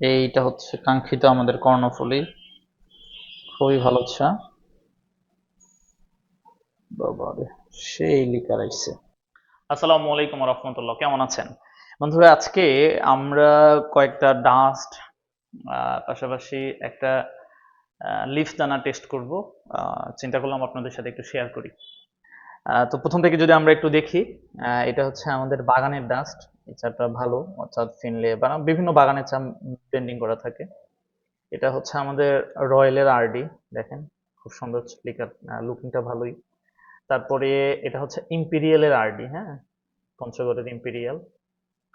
এইটা হচ্ছে কাঙ্ক্ষিত আমাদের কর্ণফুলী। খুবই ভালো চা। বাবারে সেই লিকার আইছে। আসসালামু আলাইকুম রহমতুল্লাহ, কেমন আছেন? বন্ধুরা, আজকে আমরা কয়েকটা ডাস্ট পাশাপাশি একটা লিফ দানা টেস্ট করব। চিন্তা করলাম আপনাদের সাথে একটু শেয়ার করি। তো প্রথম থেকে যদি আমরা একটু দেখি এটা হচ্ছে আমাদের বাগানের ডাস্ট এই চাটা ভালো, অর্থাৎ ফিনলে বা বিভিন্ন বাগানের চা পেন্ডিং করা থাকে। এটা হচ্ছে আমাদের রয়্যালের আরডি দেখেন? খুব সুন্দর লিকার লুকিংটা ভালোই। তারপরে এটা হচ্ছে ইম্পিরিয়ালের আরডি হ্যাঁ? পঞ্চগড়ের ইম্পিরিয়াল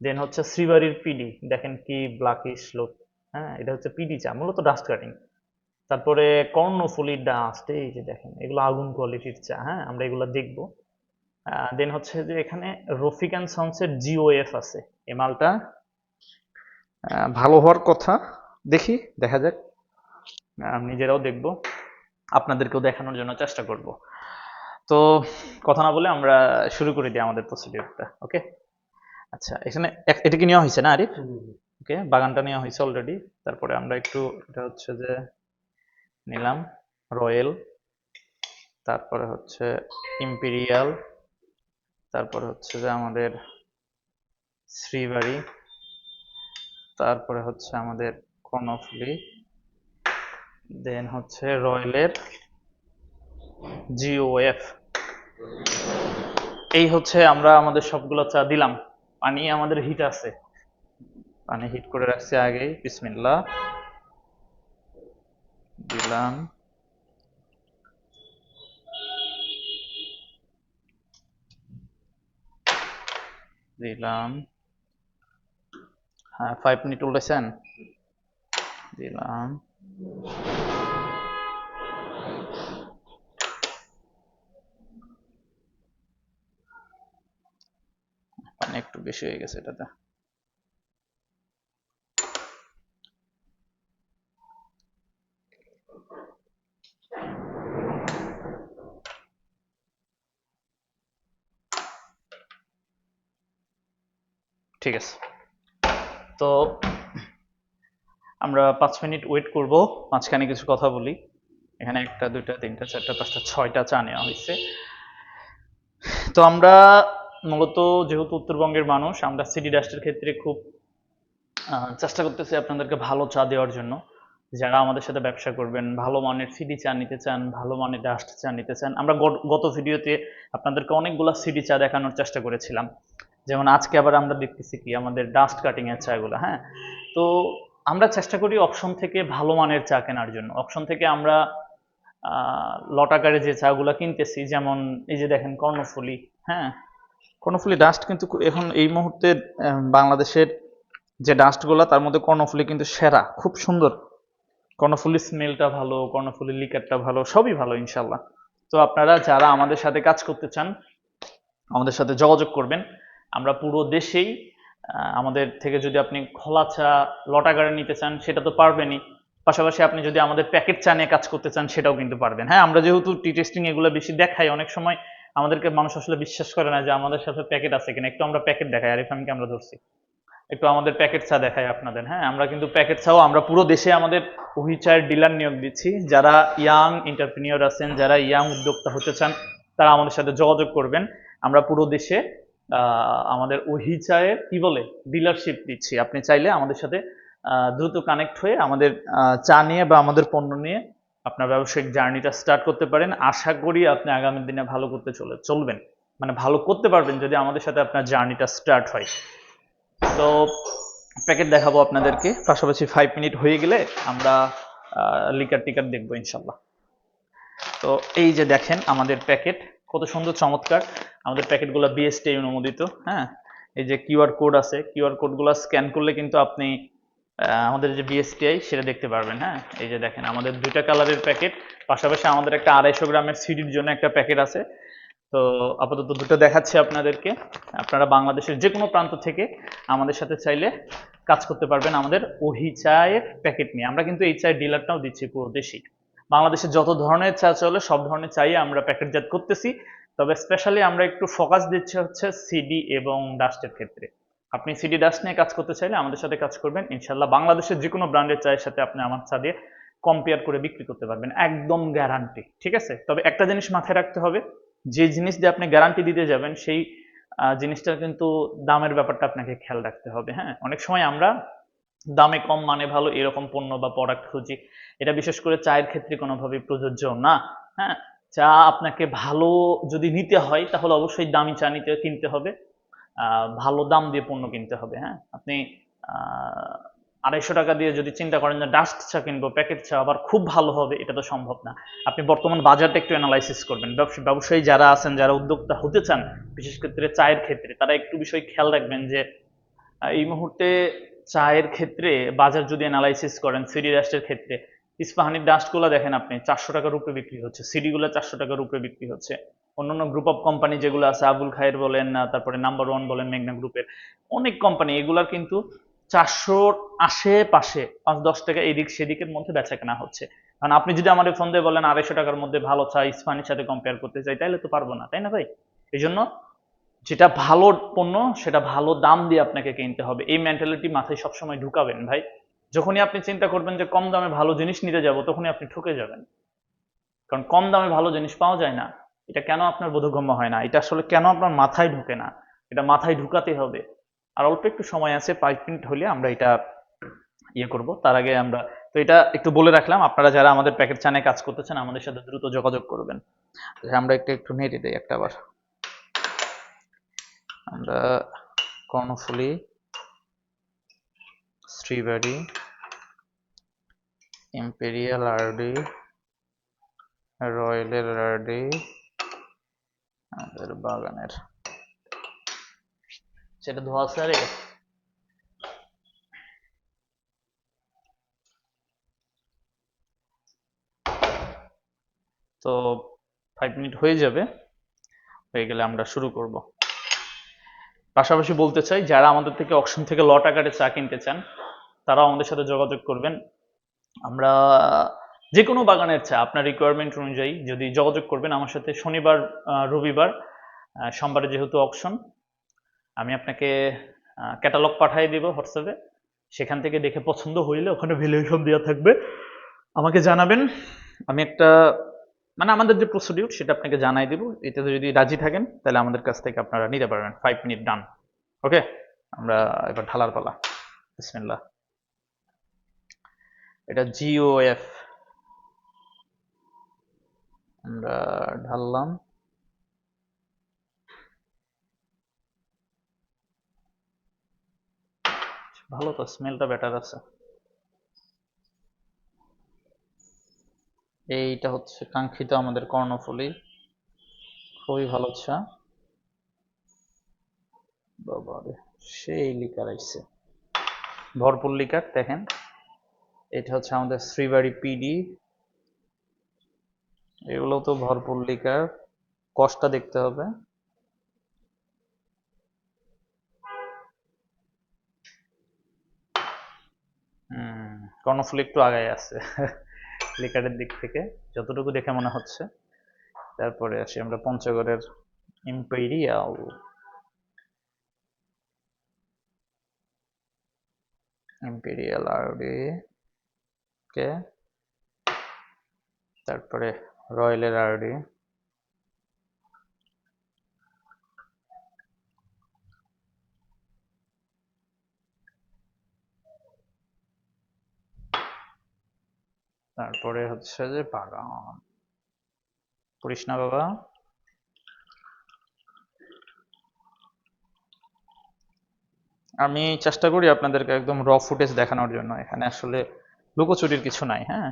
দেন হচ্ছে শ্রীবাড়ির পিডি দেখেন কি ব্ল্যাকিশ লুক হ্যাঁ? এটা হচ্ছে পিডি চা, মূলত ডাস্ট কাটিং তারপরে কর্ণফুলির ডাস্ট এই যে দেখেন, এগুলো আগুন কোয়ালিটির চা হ্যাঁ? আমরা এগুলো দেখব। দেন হচ্ছে যে এখানে রফিক অ্যান্ড সন্সের জিওএফ আছে। এই মালটা ভালো হওয়ার কথা দেখি দেখা যাক। নিজেরাও দেখব আপনাদেরকেও দেখানোর জন্য চেষ্টা করব। তো কথা না বলে আমরা শুরু করে দিই আমাদের প্রসিডিউরটা ওকে আচ্ছা এখানে এটা কি নেওয়া হয়েছে না আরিফ? ওকে বাগানটা নেওয়া হয়েছে অলরেডি তারপরে আমরা একটু এটা হচ্ছে যে নিলাম রয়্যাল তারপরে হচ্ছে ইম্পেরিয়াল তারপরে হচ্ছে যে আমাদের শ্রীবাড়ি। তারপরে হচ্ছে আমাদের কর্ণফুলি দেন হচ্ছে রয়্যালের জিওএফ এই হচ্ছে আমরা আমাদের সবগুলো চা দিলাম। পানি আমাদের হিট আছে। পানি হিট করে রাখছি আগেই বিসমিল্লা দিলাম। দিলাম। হ্যাঁ ফাইভ মিনিট উল্লেছেন দিলাম। পানি একটু বেশি হয়ে গেছে এটাতে। ঠিক আছে। তো আমরা পাঁচ মিনিট ওয়েট করব, মাঝখানে কিছু কথা বলি। এখানে একটা, দুইটা, তিনটা, চারটা, পাঁচটা, ছয়টা চা নেওয়া হয়েছে। তো আমরা মূলত যেহেতু উত্তরবঙ্গের মানুষ, আমরা সিটি ডাস্টের ক্ষেত্রে খুব চেষ্টা করতেছি আপনাদেরকে ভালো চা দেওয়ার জন্য। যারা আমাদের সাথে ব্যবসা করবেন, ভালো মানের সিডি চা নিতে চান, ভালো মানের ডাস্ট চা নিতে চান, আমরা গত- ভিডিওতে আপনাদেরকে অনেকগুলো সিডি চা দেখানোর চেষ্টা করেছিলাম। যেমন আজকে আবার আমরা দেখতেছি কি আমাদের ডাস্ট কাটিং এর চাগুলো হ্যাঁ? তো আমরা চেষ্টা করি অপশন থেকে ভালো মানের চা কেনার জন্য। অপশন থেকে আমরা লটাকারে যে চাগুলো কিনতেছি যেমন এই যে দেখেন কর্ণফুলি হ্যাঁ? কর্ণফুলি ডাস্ট কিন্তু এখন এই মুহূর্তে বাংলাদেশের যে ডাস্টগুলো তার মধ্যে কর্ণফুলি কিন্তু সেরা খুব সুন্দর। কর্ণফুলির স্মেলটা ভালো কর্ণফুলির লিকারটা ভালো সবই ভালো ইনশাল্লাহ তো আপনারা যারা আমাদের সাথে কাজ করতে চান আমাদের সাথে যোগাযোগ করবেন। আমরা পুরো দেশেই আমাদের থেকে যদি আপনি খোলা চা লটাগারে নিতে চান, সেটা তো পারবেনই। পাশাপাশি আপনি যদি আমাদের প্যাকেট চা নিয়ে কাজ করতে চান, সেটাও কিন্তু পারবেন। হ্যাঁ আমরা যেহেতু টি টেস্টিং এগুলো বেশি দেখাই, অনেক সময় আমাদেরকে মানুষ আসলে বিশ্বাস করে না যে আমাদের সাথে প্যাকেট আছে কিনা। একটু আমরা প্যাকেট দেখাই, আরিফ আমি আমরা ধরছি। একটু আমাদের প্যাকেট চা দেখাই আপনাদের হ্যাঁ? আমরা কিন্তু প্যাকেট চাও, আমরা পুরো দেশে আমাদের ওহি চায়ের ডিলার নিয়োগ দিচ্ছি। যারা ইয়াং এন্টারপ্রিনিয়র আছেন, যারা ইয়াং উদ্যোক্তা হতে চান, তারা আমাদের সাথে যোগাযোগ করবেন। আমরা পুরো দেশে আমাদের ওহি চায়ের কি বলে? ডিলারশিপ দিচ্ছি। আপনি চাইলে আমাদের সাথে দ্রুত কানেক্ট হয়ে আমাদের চা নিয়ে বা আমাদের পণ্য নিয়ে আপনার ব্যবসায়িক জার্নিটা স্টার্ট করতে পারেন। আশা করি আপনি আগামী দিনে ভালো করতে চলে, চলবেন। মানে ভালো করতে পারবেন যদি আমাদের সাথে আপনার জার্নিটা স্টার্ট হয়। তো প্যাকেট দেখাবো আপনাদেরকে। পাশাপাশি ফাইভ মিনিট হয়ে গেলে আমরা লিকার টিকার দেখব ইনশাল্লাহ তো এই যে দেখেন আমাদের প্যাকেট কত সুন্দর, চমৎকার। আমাদের প্যাকেটগুলো বিএসটি অনুমোদিত হ্যাঁ? এই যে কিউআর কোড আছে কিউআর কোডগুলো স্ক্যান করলে কিন্তু আপনি আমাদের যে বিএসটিআই সেটা দেখতে পারবেন হ্যাঁ? এই যে দেখেন, আমাদের দুইটা কালারের প্যাকেট পাশাপাশি আমাদের একটা আড়াইশো গ্রামের সিডির জন্য একটা প্যাকেট আছে। তো আপাতত দুটো দেখাচ্ছি আপনাদেরকে। আপনারা বাংলাদেশের যে কোনো প্রান্ত থেকে আমাদের সাথে চাইলে কাজ করতে পারবেন আমাদের ওহি চায়ের প্যাকেট নিয়ে। আমরা কিন্তু এই চায়ের ডিলারটাও দিচ্ছি পুরো দেশেই বাংলাদেশে যত ধরনের চা চলে, সব ধরনের চাই আমরা প্যাকেটজাত করতেছি। তবে স্পেশালি আমরা একটু ফোকাস দিচ্ছি হচ্ছে সিডি এবং ডাস্টের ক্ষেত্রে। আপনি সিডি ডাস্ট নিয়ে কাজ করতে চাইলে আমাদের সাথে কাজ করবেন। ইনশাল্লাহ বাংলাদেশের যে কোনো ব্র্যান্ডের চায়ের সাথে আপনি আমার চা দিয়ে কম্পেয়ার করে বিক্রি করতে পারবেন, একদম গ্যারান্টি ঠিক আছে? তবে একটা জিনিস মাথায় রাখতে হবে, যে জিনিস দিয়ে আপনি গ্যারান্টি দিতে যাবেন, সেই জিনিসটার কিন্তু দামের ব্যাপারটা আপনাকে খেয়াল রাখতে হবে হ্যাঁ? অনেক সময় আমরা দামে কম মানে ভালো, এরকম পণ্য বা প্রোডাক্ট খুঁজি। এটা বিশেষ করে চায়ের ক্ষেত্রে কোনোভাবেই প্রযোজ্য না। হ্যাঁ চা আপনাকে ভালো যদি নিতে হয়, তাহলে অবশ্যই দামি চা নিতে, কিনতে হবে। ভালো দাম দিয়ে পণ্য কিনতে হবে হ্যাঁ। আপনি আড়াইশো টাকা দিয়ে যদি চিন্তা করেন যে ডাস্ট চা কিনবো, প্যাকেট চা আবার খুব ভালো হবে, এটা তো সম্ভব না। আপনি বর্তমান বাজারটা একটু অ্যানালাইসিস করবেন। ব্যবসা- ব্যবসায়ী যারা আছেন, যারা উদ্যোক্তা হতে চান, বিশেষ ক্ষেত্রে চায়ের ক্ষেত্রে, তারা একটু বিষয় খেয়াল রাখবেন যে এই মুহূর্তে চায়ের ক্ষেত্রে, বাজার যদি অ্যানালাইসিস করেন, সিডি ডাস্টের ক্ষেত্রে, ইস্পাহানির ডাস্টগুলো দেখেন আপনি, চারশো টাকার উপরে বিক্রি হচ্ছে, সিডিগুলো চারশো টাকার উপরে বিক্রি হচ্ছে। অন্যান্য গ্রুপ অফ কোম্পানি যেগুলো আছে, আবুল খায়ের বলেন তারপরে নাম্বার ওয়ান বলেন, মেঘনা গ্রুপের অনেক কোম্পানি এগুলার কিন্তু চারশোর আশেপাশে পাঁচ, দশ টাকা এদিক সেদিকের মধ্যে বেচা কেনা হচ্ছে। কারণ আপনি যদি আমার ফোন দিয়ে বলেন, আড়াইশো টাকার মধ্যে ভালো চা ইস্পাহানির সাথে কম্পেয়ার করতে চাই তাহলে তো পারব না, তাই না ভাই? এই জন্য যেটা ভালো পণ্য, সেটা ভালো দাম দিয়ে আপনাকে কিনতে হবে। এই মেন্টালিটি মাথায় সবসময় ঢুকাবেন ভাই। যখনই আপনি চিন্তা করবেন যে কম দামে ভালো জিনিস নিতে যাব, তখনই আপনি ঠকে যাবেন। কারণ কম দামে ভালো জিনিস পাওয়া যায় না। এটা কেন আপনার বোধগম্য হয় না? এটা আসলে কেন আপনার মাথায় ঢুকে না? এটা মাথায় ঢুকাতে হবে। আর অল্প একটু সময় আছে, পাঁচ মিনিট হলে আমরা এটা ইয়ে করব। তার আগে আমরা, তো এটা একটু বলে রাখলাম, আপনারা যারা আমাদের প্যাকেট চানে কাজ করতেছেন, আমাদের সাথে দ্রুত যোগাযোগ করবেন। আমরা একটু একটু নেটে দিই একটা বার। আমরা কর্ণফুলি, শ্রীবাড়ি, ইম্পেরিয়াল আরডি, রয়্যালের আরডি, আমাদের বাগানের। সেটা ধোয়া আছে রে তো ফাইভ মিনিট হয়ে যাবে, হয়ে গেলে আমরা শুরু করব। পাশাপাশি বলতে চাই, যারা আমাদের থেকে অকশন থেকে লট আকারে চা কিনতে চান, তারাও আমাদের সাথে যোগাযোগ করবেন। আমরা যে কোনো বাগানের চা, আপনার রিকোয়ারমেন্ট অনুযায়ী যদি যোগাযোগ করবেন আমার সাথে, শনিবার রবিবার সোমবারে যেহেতু অকশন, আমি আপনাকে ক্যাটালগ পাঠিয়ে দিব হোয়াটসঅ্যাপে। সেখান থেকে দেখে পছন্দ হইলে ওখানে ভ্যালুয়েশন দেওয়া থাকবে। আমাকে জানাবেন। আমি একটা মানে আমাদের যে প্রসিডিউর সেটা আপনাকে জানাই দিব। এটাতে যদি রাজি থাকেন, তাহলে আমাদের কাছ থেকে আপনারা নিতে পারবেন। ফাইভ মিনিট ডান ওকে আমরা এবার ঢালার পালা। বিসমিল্লাহ। এটা জিওএফ আমরা ঢাললাম। ভালো তো স্মেলটা বেটার আছে। এইটা হচ্ছে কাঙ্ক্ষিত আমাদের কর্ণফুলী। খুবই ভালো চা। বাবারে সেই লিকার আইছে। ভরপুর লিকার, দেখেন। এটা হচ্ছে আমাদের শ্রীবাড়ি পিডি। এগুলো তো ভরপুর লিকার। কষ্টটা দেখতে হবে। হুম, কর্ণফুলী একটু আগায় আছে। লিকারের দিক থেকে যতটুকু দেখে মনে হচ্ছে। তারপরে আসি আমরা পঞ্চগড়ের ইম্পেরিয়াল ইম্পেরিয়াল আরডি কে। তারপরে রয়্যালের আরডি তারপরে হচ্ছে যে বাগান। পড়িস না বাবা? আমি চেষ্টা করি আপনাদেরকে একদম র ফুটেজ দেখানোর জন্য। এখানে আসলে লুকোচুরির কিছু নাই হ্যাঁ?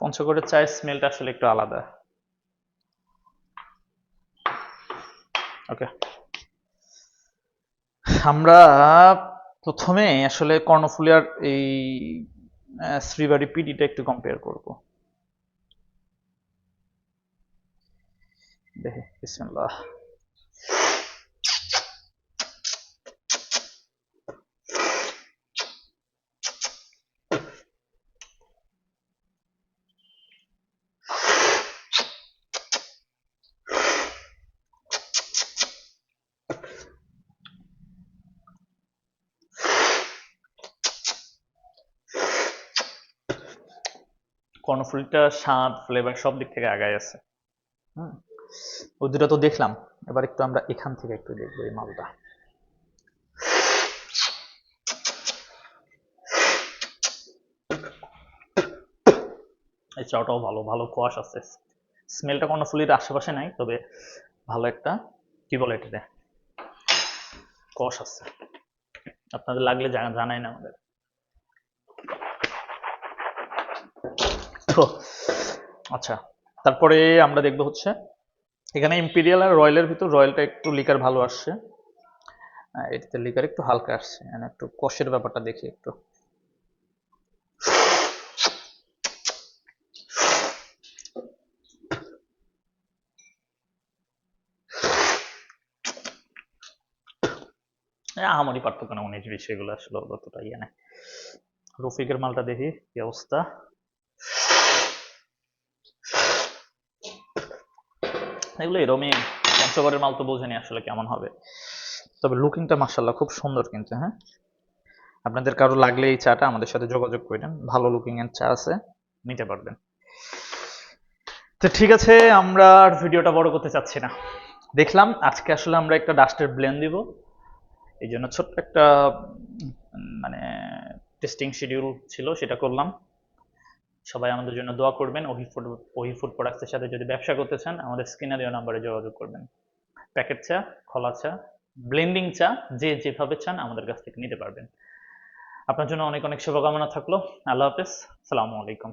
পঞ্চগড়ের চায়ের স্মেলটা আসলে একটু আলাদা। ওকে আমরা প্রথমে আসলে কর্ণফুলিয়ার এই শ্রীবাড়ি পিডিটা একটু কম্পেয়ার করব। দেখে বিসমিল্লাহ। কর্নফ্লিটা স্বাদ ফ্লেভার সব দিক থেকে আগায় আছে। হুম? ওই তো দেখলাম। এবার একটু আমরা এখান থেকে একটু দেখব এই মালটা। এই চাটাও ভালো ভালো কোয়াশ আছে। স্মেলটা কর্নফুলির আশেপাশে নাই, তবে ভালো একটা, কি বলে এটা কষ আছে। আপনাদের লাগলে জানা- জানাই না আমাদের। আচ্ছা তারপরে আমরা দেখব হচ্ছে এখানে ইম্পিরিয়াল আর রয়্যালের ভিতর রয়্যালটা একটু লিকার ভালো আসছে। আহ, এটাতে লিকার একটু হালকা আসছে। মানে একটু কষের ব্যাপারটা দেখি একটু। হ্যাঁ, আমারই পার্থক্য না উনিশ বিশ এগুলো আসলে অতটা ইয়ে না রফিকের মালটা দেখি কি অবস্থা? এগুলো এরমই পঞ্চগড়ের মাল তো বোঝেনি আসলে কেমন হবে। তবে লুকিংটা মার্শাল্লাহ খুব সুন্দর কিন্তু হ্যাঁ? আপনাদের কারও লাগলে এই চাটা আমাদের সাথে যোগাযোগ করেন, ভালো লুকিং এর চা আছে, নিতে পারবেন। তো ঠিক আছে, আমরা আর ভিডিওটা বড় করতে চাচ্ছি না। দেখলাম আজকে আসলে আমরা একটা ডাস্টের ব্লেন্ড দিব, এই জন্য ছোট্ট একটা মানে টেস্টিং শিডিউল ছিল, সেটা করলাম। সবাই আমাদের জন্য দোয়া করবেন। ওহি ফুড ওহি ফুড প্রোডাক্টসের সাথে যদি ব্যবসা করতে চান, আমাদের স্ক্রিনে দেওয়া নাম্বারে যোগাযোগ করবেন। প্যাকেট চা, খোলা চা ব্লেন্ডিং চা, যে যেভাবে চান আমাদের কাছ থেকে নিতে পারবেন। আপনার জন্য অনেক অনেক শুভকামনা থাকল। আল্লাহ হাফেজ। সালামু আলাইকুম।